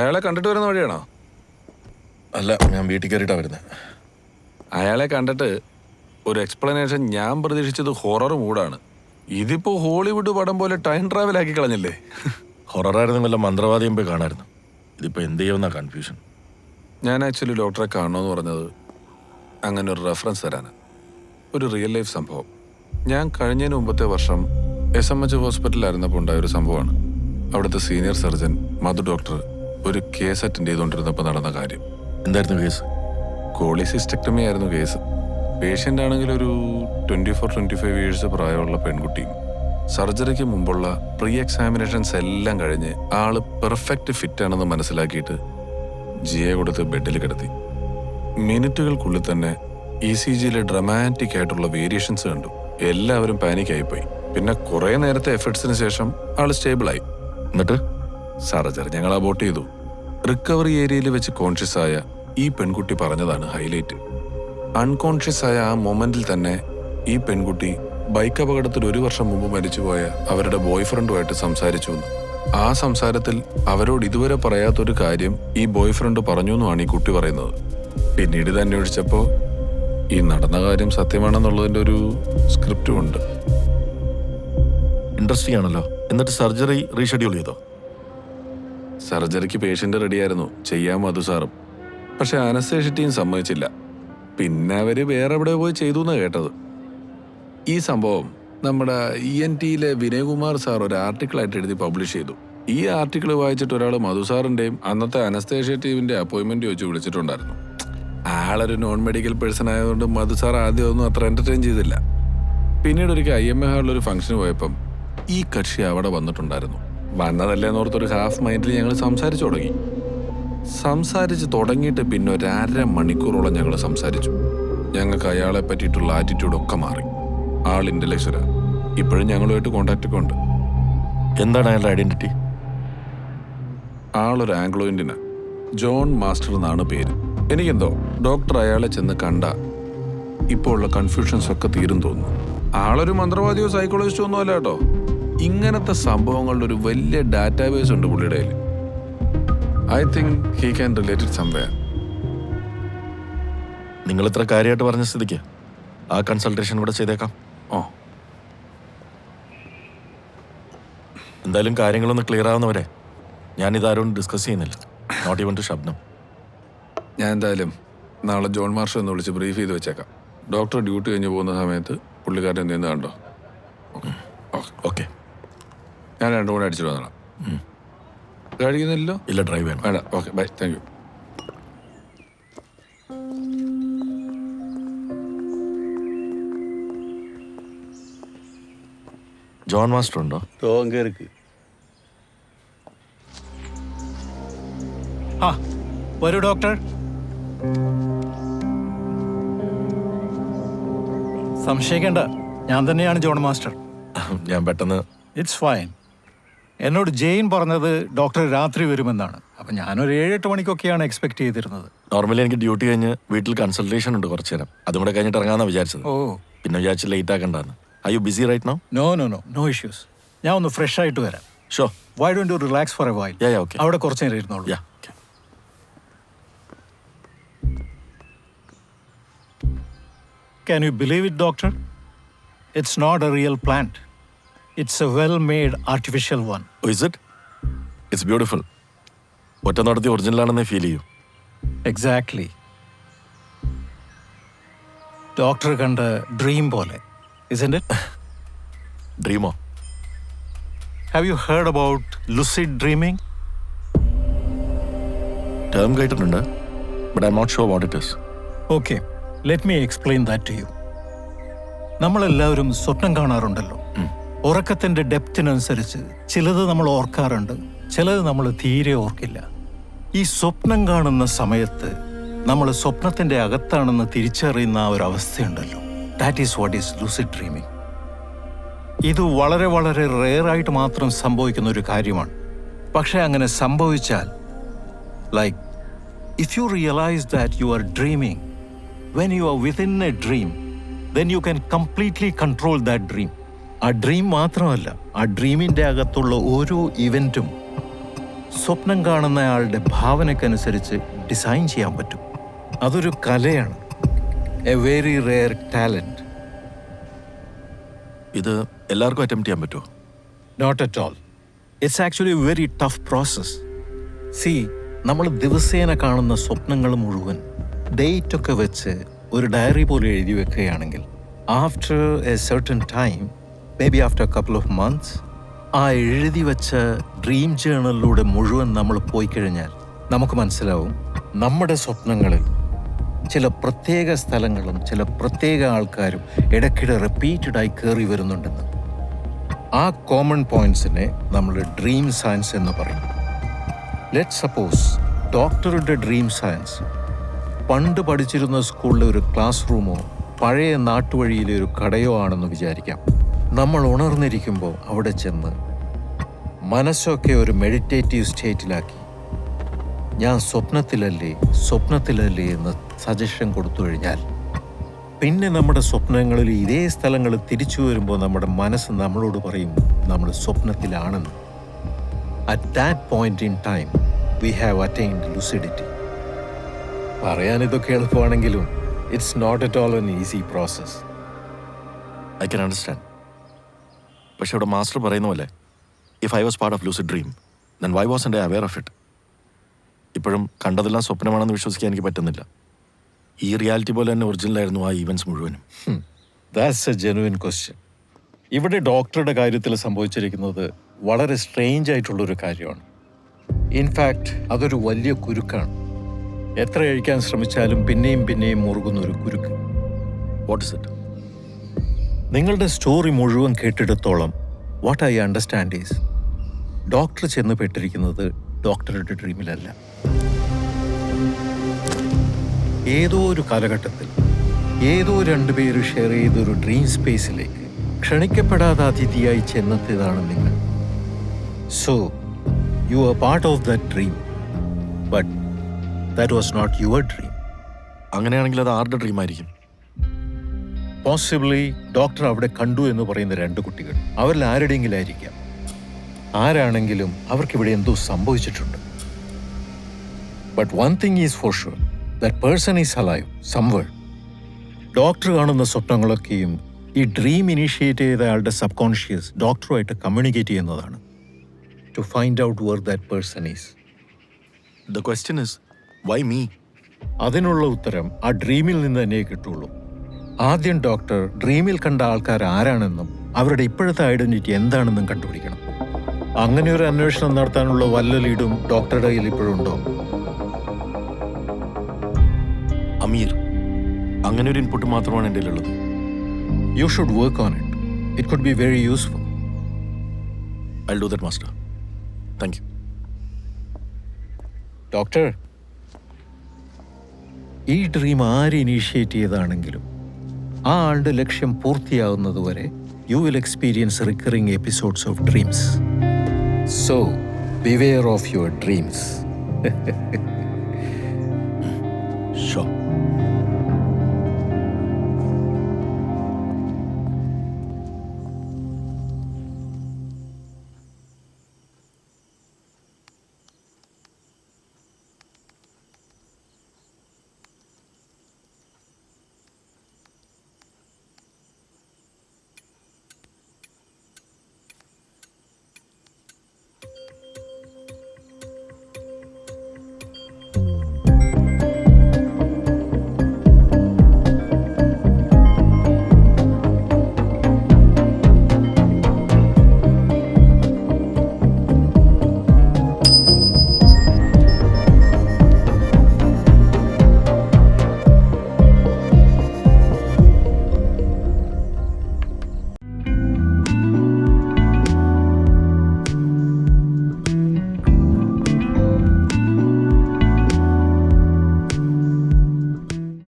അയാളെ കണ്ടിട്ട് വരുന്ന വഴിയാണോ? അല്ല ഞാൻ വീട്ടിൽ കയറിയിട്ടാ വരുന്നത് അയാളെ കണ്ടിട്ട് ഒരു എക്സ്പ്ലനേഷൻ ഞാൻ പ്രതീക്ഷിച്ചത് ഹൊറർ മൂഡാണ് ഇതിപ്പോ ഹോളിവുഡ് പടം പോലെ ടൈം ട്രാവൽ ആക്കി കളഞ്ഞില്ലേ? ഹൊററായിരുന്നു വല്ല മന്ത്രവാദിയും പോയി കാണായിരുന്നു. ഇതിപ്പോ എന്ത് ചെയ്യുമെന്ന കൺഫ്യൂഷൻ ഞാൻ ആക്ച്വലി ഡോക്ടറെ കാണണമെന്ന് പറഞ്ഞത് അങ്ങനെ ഒരു റെഫറൻസ് തരാനാണ് ഒരു റിയൽ ലൈഫ് സംഭവം. ഞാൻ കഴിഞ്ഞതിന് മുമ്പത്തെ വർഷം എസ് എം എച്ച് ഹോസ്പിറ്റലിലായിരുന്നപ്പോൾ ഉണ്ടായ ഒരു സംഭവമാണ്. അവിടുത്തെ സീനിയർ സർജൻ മധു ഡോക്ടർ ഒരു കേസ് അറ്റൻഡ് ചെയ്തുകൊണ്ടിരുന്നപ്പോൾ നടന്ന കാര്യം. എന്തായിരുന്നു കേസ്? കോളിസിസ്റ്റക്ടമി ആയിരുന്നു കേസ്. പേഷ്യന്റ് ആണെങ്കിൽ ഒരു twenty four twenty five years പ്രായമുള്ള പെൺകുട്ടിയും സർജറിക്ക് മുമ്പുള്ള പ്രീ എക്സാമിനേഷൻസ് എല്ലാം കഴിഞ്ഞ് ആൾ പെർഫെക്റ്റ് ഫിറ്റ് ആണെന്ന് മനസ്സിലാക്കിയിട്ട് ജിയെ കൊടുത്ത് ബെഡിൽ കിടത്തി. മിനിറ്റുകൾക്കുള്ളിൽ തന്നെ ഇ സി ജിയിലെ ഡ്രമാറ്റിക് ആയിട്ടുള്ള വേരിയേഷൻസ് കണ്ടു. എല്ലാവരും പാനിക്കായിപ്പോയി പിന്നെ കുറേ നേരത്തെ എഫേർട്സിന് ശേഷം ആൾ സ്റ്റേബിളായി എന്നിട്ട് സർജറി ഞങ്ങൾ അബോട്ട് ചെയ്തു. റിക്കവറി ഏരിയയിൽ വെച്ച് കോൺഷ്യസ് ആയ ഈ പെൺകുട്ടി പറഞ്ഞതാണ് ഹൈലൈറ്റ് അൺകോൺഷ്യസ് ആയ ആ മൊമെന്റിൽ തന്നെ ഈ പെൺകുട്ടി ബൈക്ക് അപകടത്തിൽ ഒരു വർഷം മുമ്പ് മരിച്ചുപോയ അവരുടെ ബോയ് ഫ്രണ്ടുമായിട്ട് സംസാരിച്ചു ആ സംസാരത്തിൽ അവരോട് ഇതുവരെ പറയാത്തൊരു കാര്യം ഈ ബോയ് ഫ്രണ്ട് പറഞ്ഞു എന്നുമാണ് ഈ കുട്ടി പറയുന്നത്. പിന്നീട് ഇത് അന്വേഷിച്ചപ്പോൾ ഈ നടന്ന കാര്യം സത്യമാണെന്നുള്ളതിന്റെ ഒരു സ്ക്രിപ്റ്റും ഉണ്ട്. ഇൻട്രസ്റ്റിംഗ് ആണല്ലോ. എന്നിട്ട് സർജറി റീഷെഡ്യൂൾ ചെയ്തോ? സർജറിക്ക് പേഷ്യന്റ് റെഡിയായിരുന്നു ചെയ്യാൻ മധു സാറും. പക്ഷെ അനസ്തേഷ്യ ടീം സമ്മതിച്ചില്ല. പിന്നെ അവർ വേറെ എവിടെ പോയി ചെയ്തു എന്ന് കേട്ടത്. ഈ സംഭവം നമ്മുടെ ഇ എൻ ടിയിലെ വിനയകുമാർ സാർ ഒരു ആർട്ടിക്കിളായിട്ട് എഴുതി പബ്ലിഷ് ചെയ്തു. ഈ ആർട്ടിക്കിൾ വായിച്ചിട്ട് ഒരാൾ മധു സാറിന്റെയും അന്നത്തെ അനസ്തേഷ്യ ടീമിന്റെ അപ്പോയിന്റ്മെന്റ് വെച്ച് വിളിച്ചിട്ടുണ്ടായിരുന്നു. ആളൊരു നോൺ മെഡിക്കൽ പേഴ്സൺ ആയതുകൊണ്ട് മധു സാർ ആദ്യം ഒന്നും അത്ര എന്റർടൈൻ ചെയ്തില്ല. പിന്നീട് ഒരിക്കൽ ഐ എം എ ഹാളിൽ ഒരു ഫംഗ്ഷന് പോയപ്പം ഈ കക്ഷി അവിടെ വന്നിട്ടുണ്ടായിരുന്നു. വന്നതല്ലേ എന്നോർത്തൊരു ഹാഫ് മൈൻഡിൽ ഞങ്ങൾ സംസാരിച്ചു തുടങ്ങി. സംസാരിച്ച് തുടങ്ങിയിട്ട് പിന്നെ ഒരു അര മണിക്കൂറോളം ഞങ്ങൾ സംസാരിച്ചു. ഞങ്ങൾക്ക് അയാളെ പറ്റിയിട്ടുള്ള ആറ്റിറ്റ്യൂഡ് ഒക്കെ മാറി. ആൾ ഇന്റലക്ച്വലാ ഇപ്പോഴും ഞങ്ങളുമായിട്ട് കോണ്ടാക്ട് ഒക്കെ ഉണ്ട്. എന്താണ് അയാളുടെ ഐഡന്റിറ്റി ആളൊരു ആംഗ്ലോ ഇന്ത്യനാ ജോൺ മാസ്റ്റർ എന്നാണ് പേര്. എനിക്കെന്തോ ഡോക്ടർ അയാളെ ചെന്ന് കണ്ട ഇപ്പോൾ ഉള്ള കൺഫ്യൂഷൻസ് ഒക്കെ തീരും തോന്നുന്നു. ആളൊരു മന്ത്രവാദിയോ സൈക്കോളജിസ്റ്റോ ഒന്നും അല്ല കേട്ടോ. ഇങ്ങനത്തെ സംഭവങ്ങളുടെ ഒരു വലിയ ഡാറ്റാബേസ് ഉണ്ട് പുള്ളിയുടെ കയ്യിൽ I think he can related സംവേ somewhere നിങ്ങൾ ഇത്ര കാര്യമായിട്ട് പറഞ്ഞ സ്ഥിതിക്ക് ആ കൺസൾട്ടേഷൻ കൂടെ ചെയ്തേക്കാം. ഓ. എന്തായാലും കാര്യങ്ങളൊന്ന് ക്ലിയർ ആവുന്നവരെ ഞാൻ ഇതാരും ഡിസ്കസ് ചെയ്യുന്നില്ല. നോട്ട് ഈവൻ ടു ശബ്ദം ഞാൻ എന്തായാലും നാളെ ജോൺ മാർഷൽ ഒന്ന് വിളിച്ച് ബ്രീഫ് ചെയ്ത് വെച്ചേക്കാം. ഡോക്ടർ ഡ്യൂട്ടി കഴിഞ്ഞ് പോകുന്ന സമയത്ത് പുള്ളിക്കാരൻ നിന്ന് കണ്ടോ? ഓക്കെ. ഞാൻ രണ്ടും കൂടെ അടിച്ചിട്ട് വന്നോളാം. കഴിക്കുന്നില്ലല്ലോ ഇല്ല ഡ്രൈവ് വേണം വേണ്ട okay bye thank you John master ഉണ്ടോ രോഗം കയറിക്ക് ആ വരൂ ഡോക്ടർ. സംശയിക്കേണ്ട ഞാൻ തന്നെയാണ് ജോൺ മാസ്റ്റർ. ഞാൻ പെട്ടെന്ന് ഇറ്റ്സ് ഫൈൻ എന്നോട് ജെയിൻ പറഞ്ഞത് ഡോക്ടർ രാത്രി വരുമെന്നാണ്. അപ്പം ഞാനൊരു ഏഴെട്ട് മണിക്കൊക്കെയാണ് എക്സ്പെക്ട് ചെയ്തിരുന്നത്. നോർമലി എനിക്ക് ഡ്യൂട്ടി കഴിഞ്ഞ് വീട്ടിൽ കൺസൾട്ടേഷൻ ഉണ്ട് കുറച്ച് നേരം. അതും കൂടെ കഴിഞ്ഞിട്ട് ഇറങ്ങാന്നാ വിചാരിച്ചത്. ഓ. പിന്നെ വിചാരിച്ച് late ആക്കണ്ടെന്ന്. I you busy right no no no no no issues ഞാൻ ഒന്ന് ഫ്രഷ് ആയിട്ട് വരാം. So why don't you relax for a while ya okay. അവിടെ കുറച്ച് നേരം ഇരുന്നോളൂ. Ya can you believe it doctor it's not a real real plant. A well made artificial one is it it's beautiful ഒറ്റ നടത്തി original ആണെന്ന് feel ചെയ്യും. Exactly doctor കണ്ട dream പോലെ isn't it ഡ്രീമോ have you heard about lucid dreaming term കേട്ടിട്ടുണ്ട് but I not sure what it is okay let me explain that to you നമ്മളെല്ലാവരും സ്വപ്നം കാണാറുണ്ടല്ലോ. ഉറക്കത്തിന്റെ ഡെപ്തിനനുസരിച്ച് ചിലത് നമ്മൾ ഓർക്കാറുണ്ട് ചിലത് നമ്മൾ തീരെ ഓർക്കില്ല. ഈ സ്വപ്നം കാണുന്ന സമയത്ത് നമ്മൾ സ്വപ്നത്തിന്റെ അകത്താണെന്ന് തിരിച്ചറിയുന്ന ആ ഒരു അവസ്ഥയുണ്ടല്ലോ. That is what is lucid dreaming ഇത് വളരെ വളരെ റെയർ ആയിട്ട് മാത്രം സംഭവിക്കുന്ന ഒരു കാര്യമാണ്. പക്ഷേ അങ്ങനെ സംഭവിച്ചാൽ like if you realise that you are dreaming, when you are within a dream then you can completely control that dream. ആ ഡ്രീം മാത്രമല്ല ആ ഡ്രീമിന്റെ അകത്തുള്ള ഓരോ ഇവന്റും സ്വപ്നം കാണുന്ന ആളുടെ ഭാവനക്കനുസരിച്ച് ഡിസൈൻ ചെയ്യാൻ പറ്റും. അതൊരു കലയാണ്. എ വെരി റെയർ ടാലന്റ് ഇത് എല്ലാവർക്കും അറ്റംപ്റ്റ് ചെയ്യാൻ പറ്റുമോ? Not at all it's actually very tough process see നമ്മൾ ദിവസേന കാണുന്ന സ്വപ്നങ്ങൾ മുഴുവൻ ഡേറ്റ് ഒക്കെ വെച്ച് ഒരു ഡയറി പോലെ എഴുതി വെക്കുകയാണെങ്കിൽ after a certain time maybe after couple of months ആ എഴുതി വച്ച ഡ്രീം ജേണലിലൂടെ മുഴുവൻ നമ്മൾ പോയി കഴിഞ്ഞാൽ നമുക്ക് മനസ്സിലാവും നമ്മുടെ സ്വപ്നങ്ങളിൽ ചില പ്രത്യേക സ്ഥലങ്ങളും ചില പ്രത്യേക ആൾക്കാരും ഇടയ്ക്കിടെ റിപ്പീറ്റഡായി കയറി വരുന്നുണ്ടെന്ന്. ആ കോമൺ പോയിന്റ്സിനെ നമ്മൾ ഡ്രീം സയൻസ് എന്ന് പറയും. ലെറ്റ് സപ്പോസ് ഡോക്ടറുടെ ഡ്രീം സയൻസ് പണ്ട് പഠിച്ചിരുന്ന സ്കൂളിലെ ഒരു ക്ലാസ് റൂമോ പഴയ നാട്ടുവഴിയിലെ ഒരു കടയോ ആണെന്ന് വിചാരിക്കാം. നമ്മൾ ഉണർന്നിരിക്കുമ്പോൾ അവിടെ ചെന്ന് മനസ്സൊക്കെ ഒരു മെഡിറ്റേറ്റീവ് സ്റ്റേറ്റിലാക്കി ഞാൻ സ്വപ്നത്തിലല്ലേ സ്വപ്നത്തിലല്ലേ എന്ന് സജഷൻ കൊടുത്തു കഴിഞ്ഞാൽ പിന്നെ നമ്മുടെ സ്വപ്നങ്ങളിൽ ഇതേ സ്ഥലങ്ങൾ തിരിച്ചു വരുമ്പോൾ നമ്മുടെ മനസ്സ് നമ്മളോട് പറയും നമ്മൾ സ്വപ്നത്തിലാണെന്ന്. At that point in time we have attained lucidity പറയാൻ ഇതൊക്കെ എളുപ്പമാണെങ്കിലും it's not at all an easy process I can understand പക്ഷെ അവിടെ മാസ്റ്റർ പറയുന്ന പോലെ if I was part of lucid dream then why was എന്റെ അവെയർ ഓഫ് ഇറ്റ് ഇപ്പോഴും കണ്ടതെല്ലാം സ്വപ്നമാണെന്ന് വിശ്വസിക്കാൻ എനിക്ക് പറ്റുന്നില്ല. ഈ റിയാലിറ്റി പോലെ തന്നെ ഒറിജിനലായിരുന്നു ആ ഈവൻസ് മുഴുവനും. ദാറ്റ്സ് എ ജെനുവിൻ ക്വസ്റ്റ്യൻ ഇവിടെ ഡോക്ടറുടെ കാര്യത്തിൽ സംഭവിച്ചിരിക്കുന്നത് വളരെ സ്ട്രേഞ്ച് ആയിട്ടുള്ളൊരു കാര്യമാണ്. ഇൻഫാക്റ്റ് അതൊരു വലിയ കുരുക്കാണ്. എത്ര കഴിക്കാൻ ശ്രമിച്ചാലും പിന്നെയും പിന്നെയും മുറുകുന്ന ഒരു കുരുക്ക്. വാട്ട് ഇസ് ഇറ്റ് നിങ്ങളുടെ സ്റ്റോറി മുഴുവൻ കേട്ടിടത്തോളം what I understand is doctor ചെന്ന് പെട്ടിരിക്കുന്നത് ഡോക്ടറുടെ ഡ്രീമിലല്ല ഏതോ ഒരു കാലഘട്ടത്തിൽ ഏതോ രണ്ടുപേര് ഷെയർ ചെയ്തൊരു ഡ്രീം സ്പേസിലേക്ക് ക്ഷണിക്കപ്പെടാതെ അതിഥിയായി ചെന്നെത്തിയതാണ് നിങ്ങൾ. So you are part of the dream but that was not your dream അങ്ങനെയാണെങ്കിൽ അത് ആരുടെ ഡ്രീം ആയിരിക്കും? പോസിബിളി ഡോക്ടർ അവിടെ കണ്ടു എന്ന് പറയുന്ന രണ്ട് കുട്ടികൾ. അവരിൽ ആരുടെയെങ്കിലും ആയിരിക്കാം. ആരാണെങ്കിലും അവർക്കിവിടെ എന്തോ സംഭവിച്ചിട്ടുണ്ട്. But one thing is for sure that person is alive somewhere doctor കാണുന്ന സ്വപ്നങ്ങളൊക്കെയും ഈ ഡ്രീം ഇനീഷ്യേറ്റ് ചെയ്ത ആളുടെ സബ് കോൺഷ്യസ് ഡോക്ടറുമായിട്ട് കമ്മ്യൂണിക്കേറ്റ് ചെയ്യുന്നതാണ്. To find out where that person is the question is why me അതിനുള്ള ഉത്തരം ആ ഡ്രീമിൽ നിന്ന് തന്നെ കിട്ടുള്ളൂ. ആദ്യം ഡോക്ടർ ഡ്രീമിൽ കണ്ട ആൾക്കാർ ആരാണെന്നും അവരുടെ ഇപ്പോഴത്തെ ഐഡന്റിറ്റി എന്താണെന്നും കണ്ടുപിടിക്കണം. അങ്ങനെ ഒരു അന്വേഷണം നടത്താനുള്ള വല്ല ലീഡും ഡോക്ടറുടെ കയ്യിൽ ഇപ്പോഴുണ്ടോ അമീർ അങ്ങനെ ഒരു ഇൻപുട്ട് മാത്രമാണ് എന്റെ ഉള്ളത് you should work on it it could be very useful I do that master thank you doctor ഈ ഡ്രീം ആര് ഇനീഷ്യേറ്റ് ചെയ്താണെങ്കിലും ആ ആളുടെ ലക്ഷ്യം പൂർത്തിയാകുന്നതുവരെ you will experience recurring episodes of dreams so beware of your dreams show